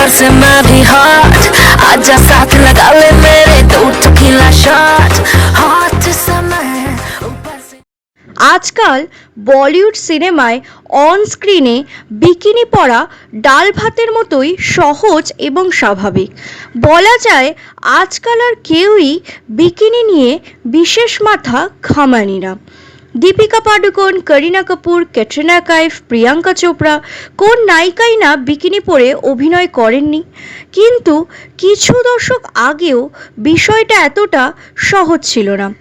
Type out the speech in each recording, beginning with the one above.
अंदर से मैं भी हॉट आजा साथ लगा ले मेरे दो टकीला शॉट हॉट समय ऊपर से আজকাল বলিউড সিনেমায় অন স্ক্রিনে বিকিনি পরা ডাল ভাতের মতোই সহজ এবং স্বাভাবিক বলা যায় আজকাল আর কেউই বিকিনি নিয়ে বিশেষ মাথা ঘামানি না দীপিকা পাডুকোন, করিনা কাপুর, ক্যাটরিনা কাইফ, প্রিয়াঙ্কা চোপড়া, কোন নায়িকাই না বিকিনি পরে অভিনয় করেননি। কিন্তু কিছু দশক আগেও বিষয়টা এতটা সহজ ছিল না।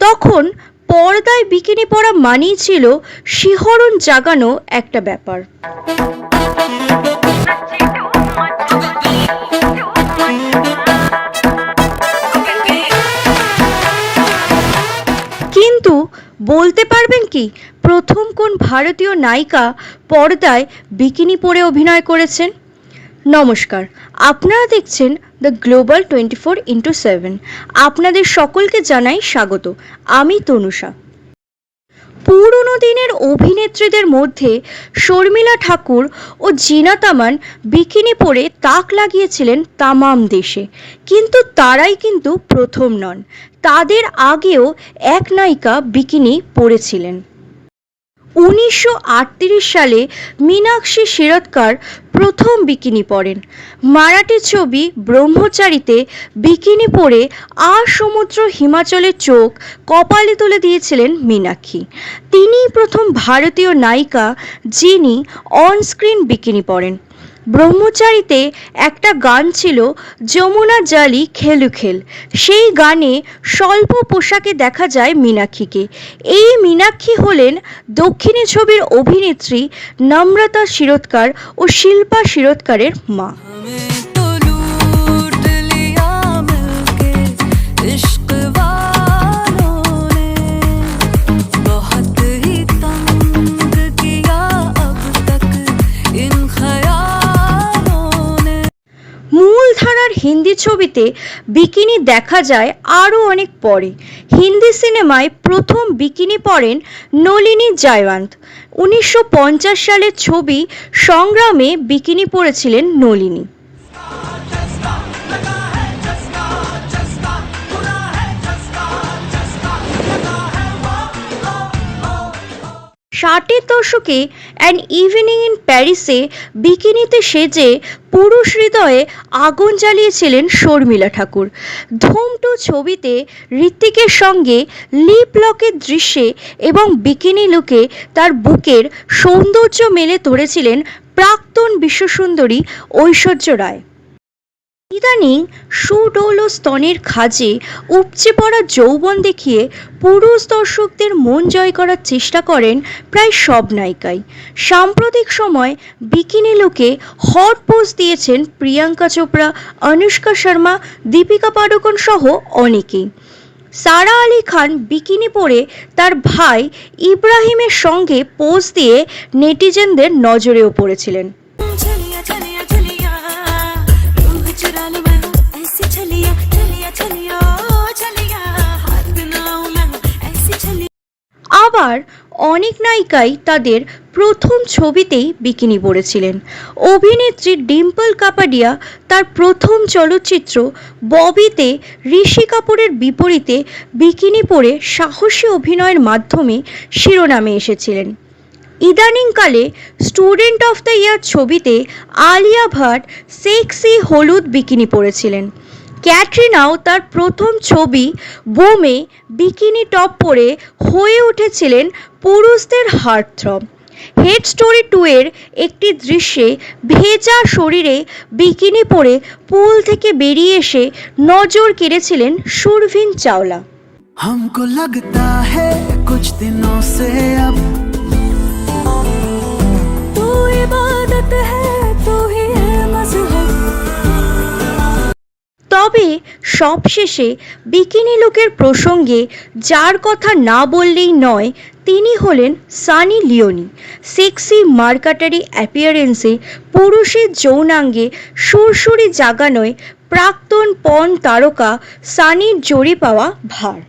তখন পর্দায় বিকিনি পরা মানেই ছিল শিহরণ জাগানো একটা ব্যাপার। বলতে পারবেন কি? প্রথম কোন ভারতীয় নায়িকা পর্দায় বিকিনি পরে অভিনয় করেছেন? নমস্কার, আপনারা দেখছেন the global twenty four into seven আপনাদের সকলকে জানাই স্বাগত। আমি তনুষা। পুরনো দিনের অভিনেত্রীদের মধ্যে শর্মিলা ঠাকুর ও জিনা তামান বিকিনি পরে তাক লাগিয়েছিলেন তামাম দেশে। কিন্তু তারাই কিন্তু প্রথম নন। তাদের আগেও এক নায়িকা বিকিনি পরেছিলেন। উনিশশো আটত্রিশ সালে মীনাক্ষী শিরৎকার প্রথম বিকিনি পরেন। মারাঠি ছবি ব্রহ্মচারীতে বিকিনি পরে আর সমুদ্র হিমাচলের চোখ কপালে তুলে দিয়েছিলেন মীনাক্ষী। তিনিই প্রথম ভারতীয় নায়িকা যিনি অনস্ক্রিন বিকিনি পরেন। ব্রহ্মচারীতে একটা গান ছিল যমুনা জালি খেলু খেল। সেই গানে স্বল্প পোশাকে দেখা যায় মীনাক্ষীকে। এই মীনাক্ষী হলেন দক্ষিণী ছবির অভিনেত্রী নম্রতা শিরোৎকার ও শিল্পা শিরোৎকারের মা। মূলধারার হিন্দি ছবিতে বিকিনি দেখা যায় আরও অনেক পরে। হিন্দি সিনেমায় প্রথম বিকিনি পরেন নলিনী জয়ওয়ান্ত। উনিশশো সালের ছবি সংগ্রামে বিকিনি পরেছিলেন নলিনী। ষাটের দশকে অ্যান ইভিনিং ইন প্যারিসে বিকিনিতে সেজে পুরুষ হৃদয়ে আগুন জ্বালিয়েছিলেন শর্মিলা ঠাকুর। ধুম টু ছবিতে ঋত্বিকের সঙ্গে লিপ লকের দৃশ্যে এবং বিকিনি লুকে তার বুকের সৌন্দর্য মেলে ধরেছিলেন প্রাক্তন বিশ্বসুন্দরী ঐশ্বর্য রায়। ইদানিং সুডৌল স্তনের খাজে উপচে পড়া যৌবন দেখিয়ে পুরুষ দর্শকদের মন জয় করার চেষ্টা করেন প্রায় সব নায়িকাই। সাম্প্রতিক সময় বিকিনি লুকে হট পোজ দিয়েছেন প্রিয়াঙ্কা চোপড়া, অনুষ্কা শর্মা, দীপিকা পাডুকোন সহ অনেকেই। সারা আলী খান বিকিনি পরে তার ভাই ইব্রাহিমের সঙ্গে পোজ দিয়ে নেটিজেনদের নজরেও পড়েছিলেন। আবার অনেক নায়িকাই তাদের প্রথম ছবিতেই বিকিনি পরেছিলেন। অভিনেত্রী ডিম্পল কাপাডিয়া তার প্রথম চলচ্চিত্র ববিতে ঋষি কাপুরের বিপরীতে বিকিনি পরে সাহসী অভিনয়ের মাধ্যমে শিরোনামে এসেছিলেন। ইদানিংকালে স্টুডেন্ট অফ দ্য ইয়ার ছবিতে আলিয়া ভাট সেক্সি হলুদ বিকিনি পরেছিলেন। ক্যাটরিনাও তার প্রথম ছবি বোমে বিকিনি টপ পরে হয়ে উঠেছিলেন পুরুষদের হার্টথ্রব হেড স্টোরি টু এর একটি দৃশ্যে ভেজা শরীরে বিকিনি পরে পুল থেকে বেরিয়ে এসে নজর কেড়েছিলেন সুরভিন চাওলা हमको लगता है कुछ दिनों से अब তবে সবশেষে বিকিনি লুকের প্রসঙ্গে যার কথা না বললেই নয়, তিনি হলেন সানি লিওনি। সেক্সি মার্কাটারি অ্যাপিয়ারেন্সে পুরুষের যৌনাঙ্গে সুরসুরি জাগানোয় প্রাক্তন পণ তারকা সানির জড়ি পাওয়া ভার।